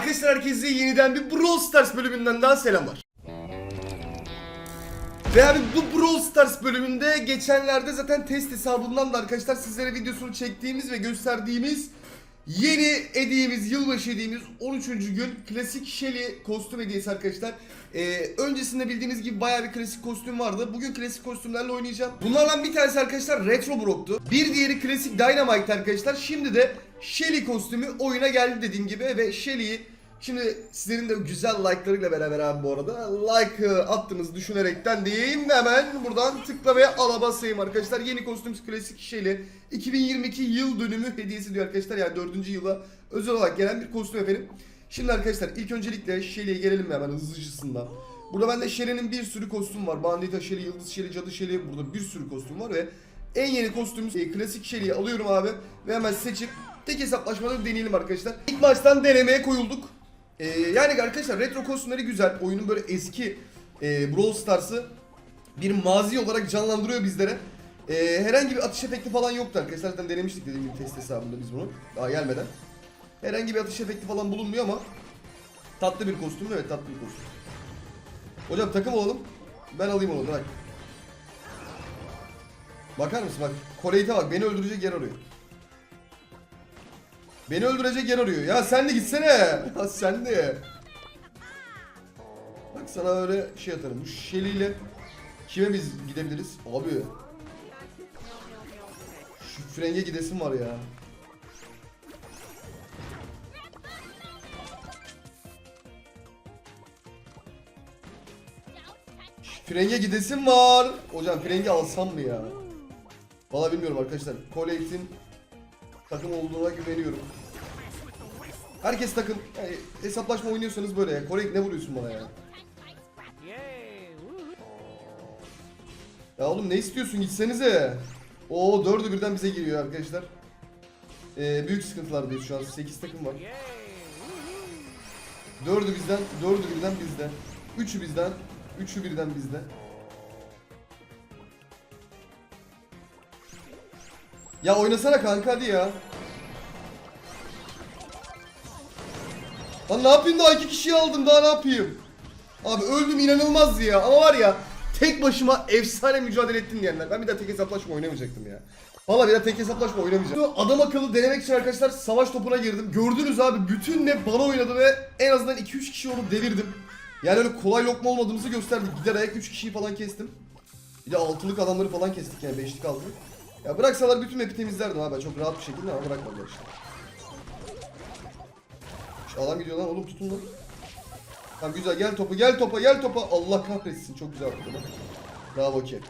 Arkadaşlar herkese yeniden bir Brawl Stars bölümünden daha selamlar. Ve abi bu Brawl Stars bölümünde geçenlerde zaten test hesabından da arkadaşlar sizlere videosunu çektiğimiz ve gösterdiğimiz yeni hediyemiz, yılbaşı hediyemiz 13. gün klasik Shelly kostüm hediyesi arkadaşlar. Ee, öncesinde bildiğiniz gibi bayağı bir klasik kostüm vardı. Bugün klasik kostümlerle oynayacağım. Bunlardan bir tanesi arkadaşlar Retro Brock'tu. Bir diğeri klasik Dynamite arkadaşlar. Şimdi de Shelly kostümü oyuna geldi dediğim gibi ve Shelly'yi Şimdi sizlerin de güzel like'larıyla beraber abi bu arada like attığınızı düşünerekten diyeyim ve hemen buradan tıkla ve ala arkadaşlar. Yeni kostüm klasik şeyle 2022 yıl dönümü hediyesi diyor arkadaşlar. Yani 4. yıla özel olarak gelen bir kostüm efendim. Şimdi arkadaşlar ilk öncelikle Shelly'e gelelim hemen hızlıcısından. Burada bende Shelly'nin bir sürü kostüm var. Bandita Shelly, Yıldız Shelly, Cadı Shelly burada bir sürü kostüm var ve en yeni kostümümüz e, klasik Shelly'yi alıyorum abi ve hemen seçip tek hesaplaşmada deneyelim arkadaşlar. İlk maçtan denemeye koyulduk. Ee, yani arkadaşlar retro kostümleri güzel. Oyunun böyle eski e, Brawl Stars'ı bir mazi olarak canlandırıyor bizlere. Ee, herhangi bir atış efekti falan yoktu arkadaşlar. Zaten denemiştik dediğim gibi test hesabında biz bunu. Daha gelmeden. Herhangi bir atış efekti falan bulunmuyor ama tatlı bir kostüm. Evet tatlı bir kostüm. Hocam takım olalım. Ben alayım onu bırak. Bakar mısın bak. Koreite bak beni öldürecek yer arıyor. Beni öldürecek yer arıyor. Ya sen de gitsene. Ya sen de. Bak sana öyle şey atarım. Bu ile kime biz gidebiliriz? Abi. Şu frenge gidesim var ya. Frenge gidesim var. Hocam frenge alsam mı ya? Valla bilmiyorum arkadaşlar. Collect'in takım olduğuna güveniyorum. Herkes takım. Yani hesaplaşma oynuyorsanız böyle ya. Korek ne vuruyorsun bana ya? Ya oğlum ne istiyorsun gitsenize. Oo dördü birden bize geliyor arkadaşlar. Ee, büyük sıkıntılardayız şu an. 8 takım var. Dördü bizden, dördü birden bizden. Üçü bizden, üçü birden bizden. Ya oynasana kanka hadi ya. Lan ne yapayım daha iki kişiyi aldım daha ne yapayım? Abi öldüm inanılmaz ya ama var ya tek başıma efsane mücadele ettim diyenler. Ben bir daha tek hesaplaşma oynamayacaktım ya. Valla bir daha tek hesaplaşma oynamayacağım. Adam akıllı denemek için arkadaşlar savaş topuna girdim. Gördünüz abi bütün ne bana oynadı ve en azından 2-3 kişi onu devirdim. Yani öyle kolay lokma olmadığımızı gösterdik. Gider ayak 3 kişiyi falan kestim. Bir de altılık adamları falan kestik yani beşlik aldık. Ya bıraksalar bütün map'i temizlerdim abi çok rahat bir şekilde ama bırakmadılar işte. Adam gidiyor lan oğlum tutun lan. Tamam güzel gel topu gel topa gel topa. Allah kahretsin çok güzel atladı lan. Bravo ki.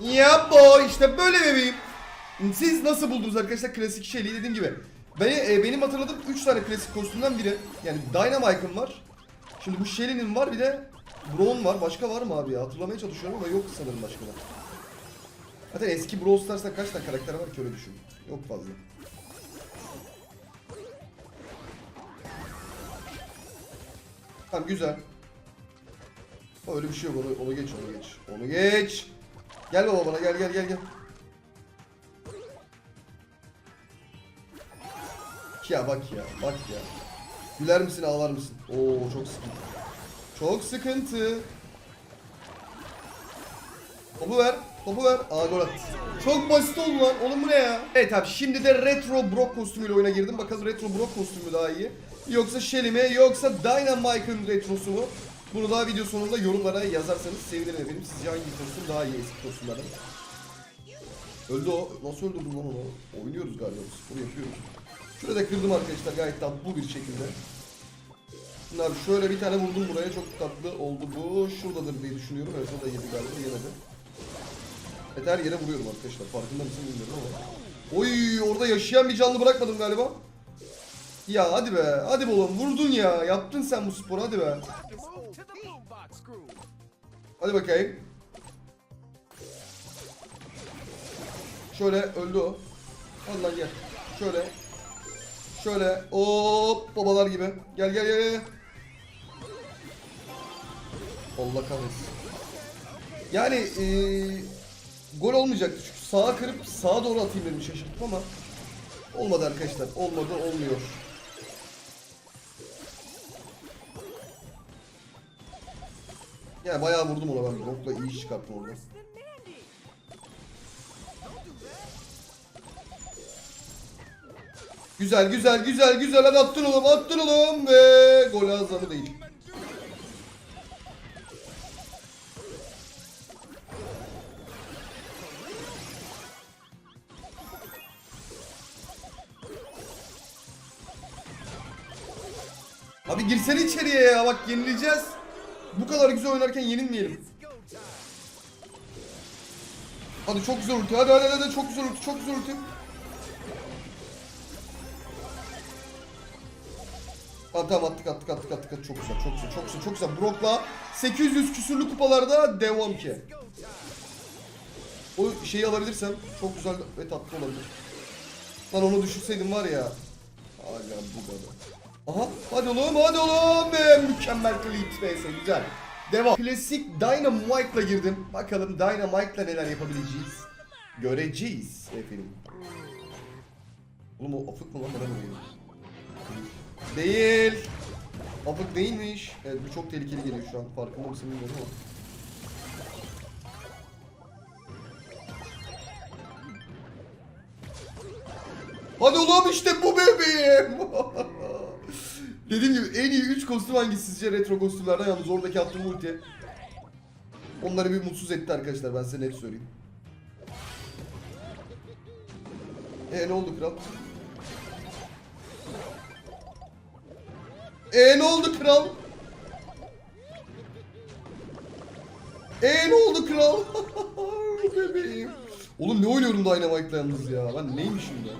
Ya boy işte böyle bebeğim. Siz nasıl buldunuz arkadaşlar klasik şeyliği dediğim gibi. Beni, e, benim hatırladığım 3 tane klasik kostümden biri. Yani Dynamite'ın var. Şimdi bu Shelly'nin var bir de Braun var. Başka var mı abi ya? Hatırlamaya çalışıyorum ama yok sanırım başka. Zaten eski Brawl Stars'ta kaç tane karakter var ki öyle düşün. Yok fazla. Tamam güzel. Öyle bir şey yok onu, onu geç onu geç. Onu geç. Gel baba bana gel gel gel gel. Ya bak ya bak ya. Güler misin ağlar mısın? Oo çok sıkıntı. Çok sıkıntı. Topu ver. Topu ver. Aa gol attı. Çok basit oldu lan. Oğlum bu ne ya? Evet abi şimdi de Retro Brock kostümüyle oyuna girdim. Bakalım Retro Brock kostümü daha iyi. Yoksa Shelly mi yoksa Dynamite'ın retrosu mu? Bunu daha video sonunda yorumlara yazarsanız sevinirim efendim. Sizce hangi kostüm daha iyi eski kostümlerden? Öldü o. Nasıl öldürdüm lan onu? Oynuyoruz galiba. Spor yapıyoruz. Şurada da kırdım arkadaşlar gayet tatlı bir şekilde. Abi şöyle bir tane vurdum buraya çok tatlı oldu bu. Şuradadır diye düşünüyorum. Evet o da yedi galiba yemedi. Evet her yere vuruyorum arkadaşlar. Farkında mısın bilmiyorum ama. Oy orada yaşayan bir canlı bırakmadım galiba. Ya hadi be. Hadi be oğlum vurdun ya. Yaptın sen bu sporu hadi be. Hadi bakayım. Şöyle öldü o. Al lan gel. Şöyle. Şöyle. Hop babalar gibi. Gel gel gel. Allah kahretsin. Yani eee gol olmayacaktı çünkü sağa kırıp sağa doğru atayım dedim şaşırttım ama olmadı arkadaşlar. Olmadı olmuyor. Yani bayağı vurdum ona ben. Rock'la iyi iş çıkarttım orada. Güzel güzel güzel güzel hadi attın oğlum attın oğlum ve gol azamı değil. Abi girsene içeriye ya bak yenileceğiz. Bu kadar güzel oynarken yenilmeyelim. Hadi çok güzel ulti hadi hadi hadi çok güzel ulti çok güzel ulti. Ha, tamam attık attık attık attık attık. çok güzel çok güzel çok güzel çok güzel. Brock'la 800 küsürlü kupalarda devam ki. O şeyi alabilirsem çok güzel ve tatlı olabilir. Lan onu düşürseydim var ya. Aga bu kadar. Aha hadi oğlum hadi oğlum be mükemmel clip neyse güzel. Devam. Klasik Dynamite'la girdim. Bakalım Dynamite'la neler yapabileceğiz. Göreceğiz efendim. Oğlum o afık mı lan bana geliyor? Değil. Afık değilmiş. Evet bu çok tehlikeli geliyor şu an. Farkında mısın bilmiyorum ama. Hadi oğlum işte bu bebeğim. Dediğim gibi en iyi 3 kostüm hangisi sizce retro kostümlerden yalnız oradaki attığım ulti. Onları bir mutsuz etti arkadaşlar ben size net söyleyeyim. E ne oldu kral? E ne oldu kral? E ne oldu kral? Bebeğim. Oğlum ne oynuyorum Dynamite'la yalnız ya. Ben neymişim ya?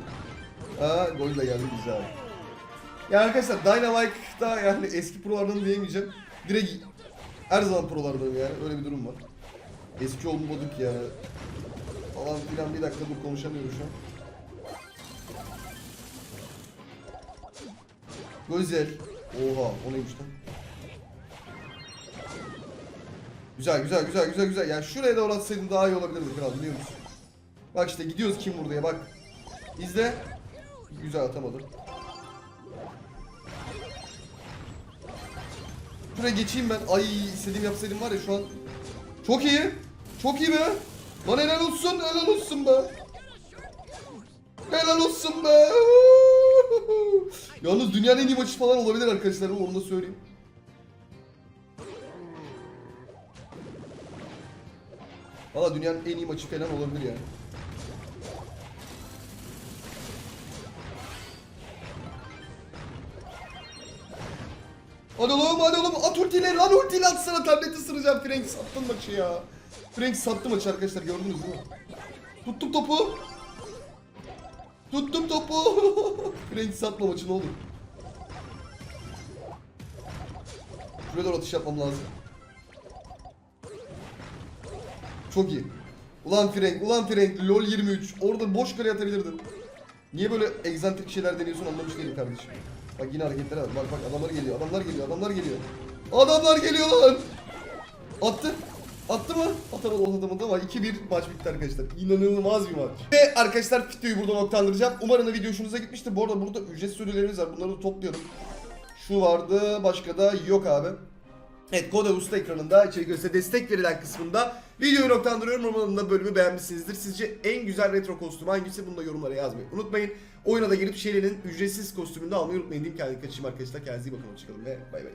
Ha gol de geldi güzel. Ya arkadaşlar Dynamite'da yani eski prolardan diyemeyeceğim. Direkt her zaman prolardayım yani. Öyle bir durum var. Eski olmadık ya. Falan filan bir dakika dur konuşamıyorum şu an. Güzel. Oha o neymiş lan? Güzel güzel güzel güzel güzel. Yani şuraya doğru atsaydım daha iyi olabilirdi kral biliyor musun? Bak işte gidiyoruz kim buraya bak. İzle. Güzel atamadım. Şuraya geçeyim ben. Ay istediğim yapsaydım var ya şu an. Çok iyi. Çok iyi be. Lan helal olsun helal olsun be. Helal olsun be. Yalnız dünyanın en iyi maçı falan olabilir arkadaşlar. Onu da söyleyeyim. Valla dünyanın en iyi maçı falan olabilir yani. Hadi oğlum hadi oğlum at ultiyle lan ultiyle atsana tableti ısıracağım Frank sattın maçı ya. Frank sattı maçı arkadaşlar gördünüz mi? Tuttum topu. Tuttum topu. Frank satma maçı ne olur. Şuraya doğru atış yapmam lazım. Çok iyi. Ulan Frank, ulan Frank, LoL 23. Orada boş kare atabilirdin. Niye böyle egzantrik şeyler deniyorsun anlamış değilim kardeşim. Bak yine hareketlere bak. Bak bak adamlar geliyor, adamlar geliyor, adamlar geliyor. Adamlar geliyor lan. Attı. Attı mı? Atamadı, atamadı ama 2-1 maç bitti arkadaşlar. İnanılmaz bir maç. Ve arkadaşlar videoyu burada noktalandıracağım. Umarım da video hoşunuza gitmiştir. Bu arada burada ücretsiz ödüllerimiz var. Bunları da topluyorum. Şu vardı, başka da yok abi. Evet Koda Usta ekranında içerik gösterisi destek verilen kısmında videoyu noktalandırıyorum. Umarım da bölümü beğenmişsinizdir. Sizce en güzel retro kostüm hangisi? Bunu da yorumlara yazmayı unutmayın. Oyuna da girip Shelly'nin ücretsiz kostümünü de almayı unutmayın diyeyim. Kendinize kaçayım arkadaşlar. Kendinize iyi bakın. Hoşçakalın ve bay bay.